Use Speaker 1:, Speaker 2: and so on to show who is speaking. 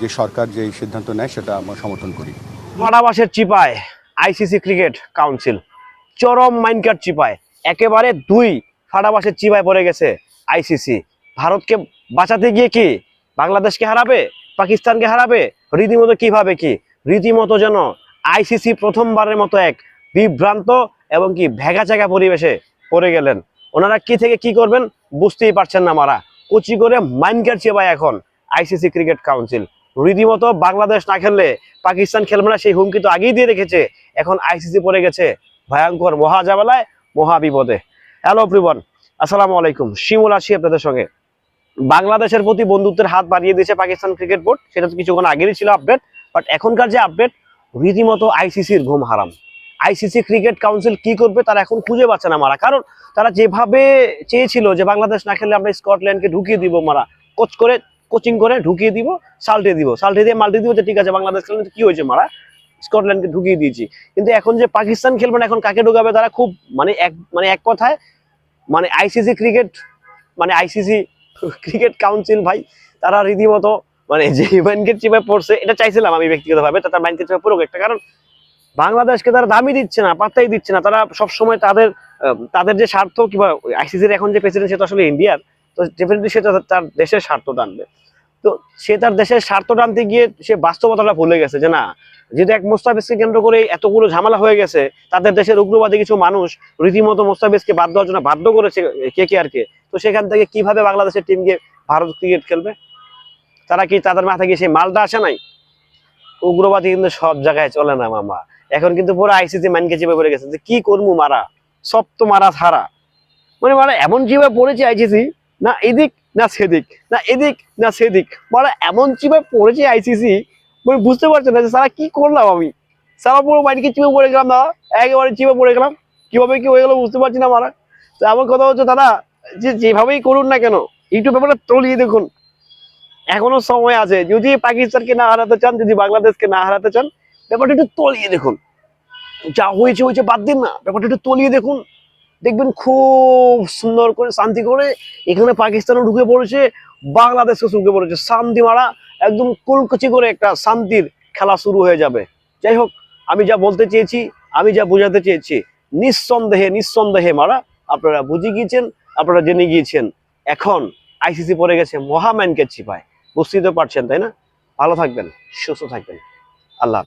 Speaker 1: যে সরকার যে সিদ্ধান্ত নেয় সেটা আমরা সমর্থন করি।
Speaker 2: ফাটাবাসের চিপায় আইসিসি ক্রিকেট কাউন্সিল চরম মাইনকাট চিপায়, একেবারে দুই ফাটাবাসের চিপায় পড়ে গেছে আইসিসি ভারতকে বাঁচাতে গিয়ে কি বাংলাদেশকে হারাবে, পাকিস্তানকে হারাবে, রীতিমতো কীভাবে কি? রীতিমতো যেন আইসিসি প্রথমবারের মতো এক বিভ্রান্ত এবং কি ভেগাচাকা পরিবেশে পড়ে গেলেন। ওনারা কি থেকে কি করবেন বুঝতেই পারছেন না মারা। কচি করে মাইনকাট চিপায় এখন আইসিসি ক্রিকেট কাউন্সিল রীতিমতো বাংলাদেশ না খেললে পাকিস্তান খেলবে না, সেই হুমকি তো আগেই দিয়ে রেখেছে। এখন আইসিসি পড়ে গেছে ভয়ঙ্কর মহা জামেলায় মহা বিপদে হ্যালো প্রিবন আসসালামু আলাইকুম। শিমুল আছি আপনাদের সঙ্গে। বাংলাদেশের প্রতি বন্ধুত্বের হাত বাড়িয়ে দিয়েছে পাকিস্তান ক্রিকেট বোর্ড। সেটা তো কিছুক্ষণ আগেরই ছিল আপডেট বাট এখনকার যে আপডেট রীতিমতো আইসিসির ঘুম হারাম। আইসিসি ক্রিকেট কাউন্সিল কি করবে তারা এখন খুঁজে পাচ্ছে না মারা। কারণ তারা যেভাবে চেয়েছিল যে বাংলাদেশ না খেললে আমরা স্কটল্যান্ডকে ঢুকিয়ে দিব মারা, কোচ করে কোচিং করে ঢুকিয়ে দিব সাল্টে দিব। সাল্টে দিয়ে মাল্টে দিব যে, ঠিক আছে, বাংলাদেশ খেললে তো কি হয়েছে মারা? স্কটল্যান্ডকে ঢুকিয়ে দিয়েছি। কিন্তু এখন যে পাকিস্তান খেলবে না, এখন কাকে ঢুকাবে? তারা খুব মানে এক মানে এক কথায় মানে আইসিসি ক্রিকেট মানে আইসিসি ক্রিকেট কাউন্সিল ভাই, তারা রীতিমতো মানে যে মাইনকেট চিপে পড়ছে, এটা চাইছিলাম আমি ব্যক্তিগতভাবে তার মাইনকেট চিপে পড়ুক একটা। কারণ বাংলাদেশকে তারা দামই দিচ্ছে না, পাত্তাই দিচ্ছে না। তারা সবসময় তাদের তাদের যে স্বার্থ কিংবা আইসিসির এখন যে প্রেসিডেন্ট সে তো আসলে ইন্ডিয়ার তো ডেফিনেটলি সে তার- দেশের স্বার্থ টানবে। তো সে তার দেশের স্বার্থ টানতে গিয়ে সে বাস্তবতাটা ভুলে গেছে যে না, যেহেতু এক মোস্তাফিজকে কেন্দ্র করে এতগুলো ঝামেলা হয়ে গেছে, তাদের দেশের উগ্রবাদী কিছু মানুষ রীতিমতো মোস্তাফিজকে বাধ্য হওয়ার জন্য বাধ্য করেছে কে কে আর কে। তো সেখান থেকে কীভাবে বাংলাদেশের টিমকে ভারত ক্রিকেট খেলবে? তারা কি তাদের মাথায় গিয়ে সেই মালটা আসে নাই? উগ্রবাদী কিন্তু সব জায়গায় চলে না মামা। এখন কিন্তু পুরো আইসিসি মাইনকে চেপে পড়ে গেছে যে কি করব মারা? সব তো মারা ছাড়া। মানে মারা এমন চিপে পড়েছে আইসিসি না এদিক না সেদিক, না এদিক না সেদিক। মারা এমন চিপে পড়েছে আইসিসি মানে বুঝতে পারছে না যে সারা কি করলাম আমি? সারা পুরো মাইনকে চিপে পড়ে গেলাম দাদা, একেবারে চিপে পড়ে গেলাম। কীভাবে কি হয়ে গেলো বুঝতে পারছি না মারা। তো আমার কথা হচ্ছে দাদা, যে যেভাবেই করুন না কেন, ইউটিউব ব্যাপারটা তলিয়ে দেখুন। এখনও সময় আছে, যদি পাকিস্তানকে না হারাতে চান, যদি বাংলাদেশকে না হারাতে চান, ব্যাপারটা একটু তলিয়ে দেখুন। যা হয়েছে হয়েছে বাদ দিন না, ব্যাপারটা একটু তলিয়ে দেখুন। দেখবেন খুব সুন্দর করে শান্তি করে এখানে পাকিস্তানও ঢুকে পড়েছে, বাংলাদেশও ঢুকে পড়েছে। শান্তি মারা একদম কুলকুচি করে একটা শান্তির খেলা শুরু হয়ে যাবে। যাই হোক, আমি যা বলতে চেয়েছি, আমি যা বোঝাতে চেয়েছি, নিঃসন্দেহে নিঃসন্দেহে মারা, আপনারা বুঝে গিয়েছেন, আপনারা জেনে গিয়েছেন, এখন আইসিসি পড়ে গেছে মহাম্যানকে চিপায় বুঝতেই তো পারছেন, তাই না? ভালো থাকবেন, সুস্থ থাকবেন। আল্লাহ।